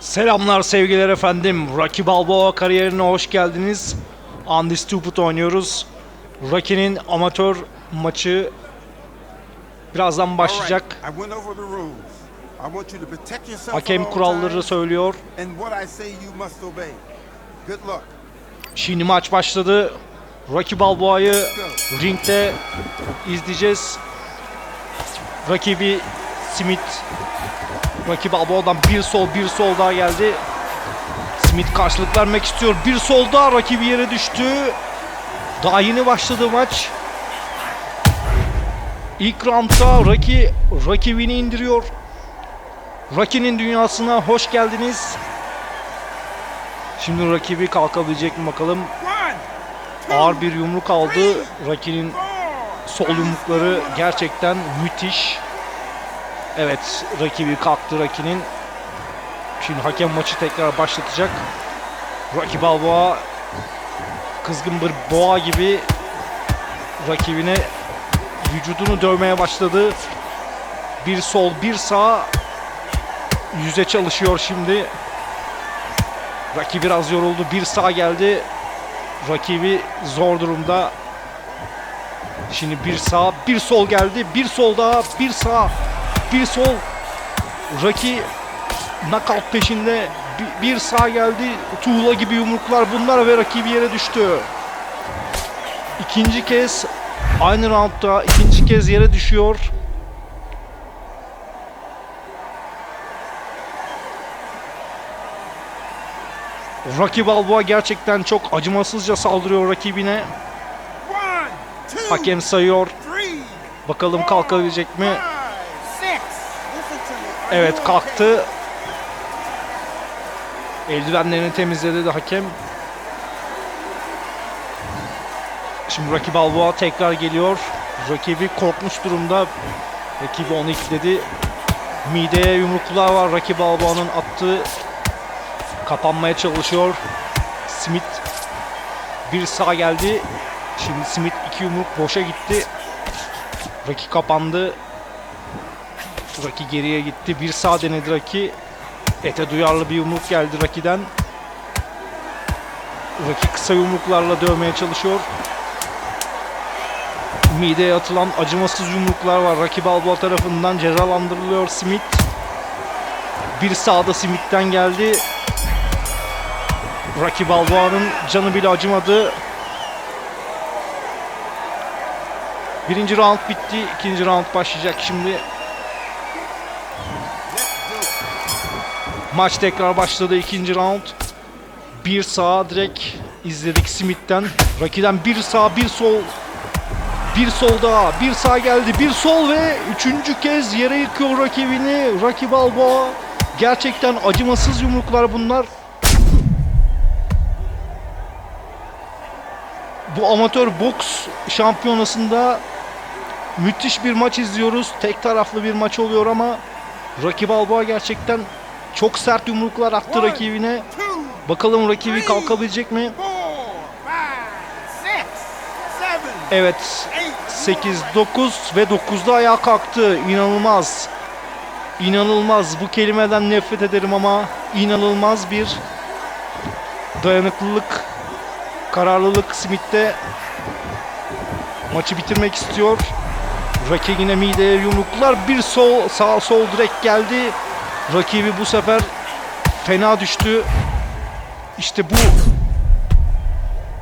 Selamlar sevgiler efendim. Rocky Balboa kariyerine hoş geldiniz. Undisputed oynuyoruz. Rocky'nin amatör maçı birazdan başlayacak. Hakem all kuralları söylüyor. Şimdi maç başladı. Rocky Balboa'yı ringde izleyeceğiz. Rakibi Smith. Rocky Balboa'dan bir sol bir sol daha geldi. Smith karşılık vermek istiyor. Bir sol daha rakibi yere düştü. Daha yeni başladı maç. İlk roundda Rocky rakibini indiriyor. Rocky'nin dünyasına hoş geldiniz. Şimdi rakibi kalkabilecek mi bakalım. Ağır bir yumruk aldı. Rocky'nin sol yumrukları gerçekten müthiş. Evet, rakibi kalktı Rocky'nin. Şimdi hakem maçı tekrar başlatacak. Rocky Balboa kızgın bir boğa gibi rakibine vücudunu dövmeye başladı. Bir sol, bir sağ yüze çalışıyor şimdi. Rocky biraz yoruldu. Bir sağ geldi. Rakibi zor durumda. Şimdi bir sağ, bir sol geldi. Bir sol daha, bir sağ, bir sol. Rocky knockout peşinde. Bir, bir sağ geldi. Tuğla gibi yumruklar bunlar ve rakibi yere düştü. İkinci kez aynı roundda ikinci kez yere düşüyor. Rocky Balboa gerçekten çok acımasızca saldırıyor rakibine. Hakem sayıyor. Bakalım kalkabilecek mi? Evet kalktı. Eldivenlerini temizledi de hakem. Şimdi Rocky Balboa tekrar geliyor. Rakibi korkmuş durumda. Rakibi onu itledi. Mideye yumruklar var. Rocky Balboa'nın attığı kapanmaya çalışıyor. Smith bir sağ geldi. Şimdi Smith iki yumruk boşa gitti. Rocky kapandı. Rocky geriye gitti. Bir sağ denedi Rocky. Ete duyarlı bir yumruk geldi Rocky'den. Rocky kısa yumruklarla dövmeye çalışıyor. Mideye atılan acımasız yumruklar var. Rocky Balboa tarafından cezalandırılıyor Smith. Bir sağda Smith'ten geldi. Rocky Balboa'nın canı bile acımadı. Birinci round bitti. ikinci round başlayacak şimdi. Maç tekrar başladı ikinci round. Bir sağ direkt izledik Smith'ten. Rocky'den bir sağ bir sol. Bir sol daha. Bir sağ geldi. Bir sol ve üçüncü kez yere yıkıyor rakibini. Rocky Balboa. Gerçekten acımasız yumruklar bunlar. Bu amatör boks şampiyonasında müthiş bir maç izliyoruz. Tek taraflı bir maç oluyor ama Rocky Balboa gerçekten çok sert yumruklar attı rakibine. Bakalım rakibi kalkabilecek mi? Evet. eight. 8, 9 ve 9'da ayağa kalktı. İnanılmaz. İnanılmaz. Bu kelimeden nefret ederim ama inanılmaz bir dayanıklılık, kararlılık Smith'te maçı bitirmek istiyor. Yine mideye yumruklar. Bir sol, sağ sol direkt geldi. Rakibi bu sefer fena düştü. İşte bu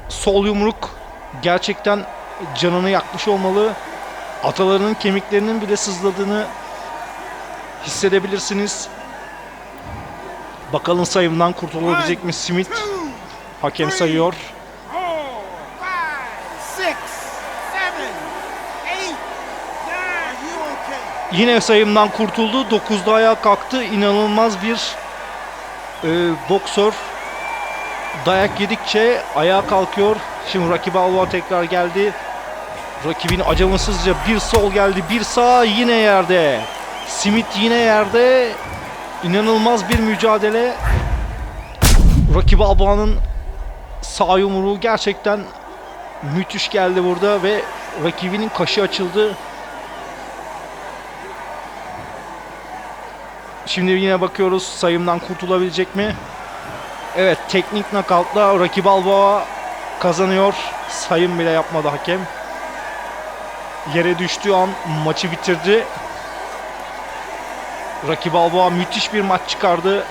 sol yumruk gerçekten canını yakmış olmalı. Atalarının kemiklerinin bile sızladığını hissedebilirsiniz. Bakalım sayımdan kurtulabilecek mi Smith? Hakem sayıyor. Yine sayımdan kurtuldu. 9'da ayağa kalktı. İnanılmaz bir e, boksör. Dayak yedikçe ayağa kalkıyor. Şimdi Rocky Balboa tekrar geldi. Rakibin acımasızca bir sol geldi. Bir sağ yine yerde. Smith yine yerde. İnanılmaz bir mücadele. Rocky Balboa'nın sağ yumruğu gerçekten müthiş geldi burada ve rakibinin kaşı açıldı. Şimdi yine bakıyoruz sayımdan kurtulabilecek mi? Evet teknik nakavtla Rocky Balboa kazanıyor. Sayım bile yapmadı hakem. Yere düştüğü an maçı bitirdi. Rocky Balboa müthiş bir maç çıkardı.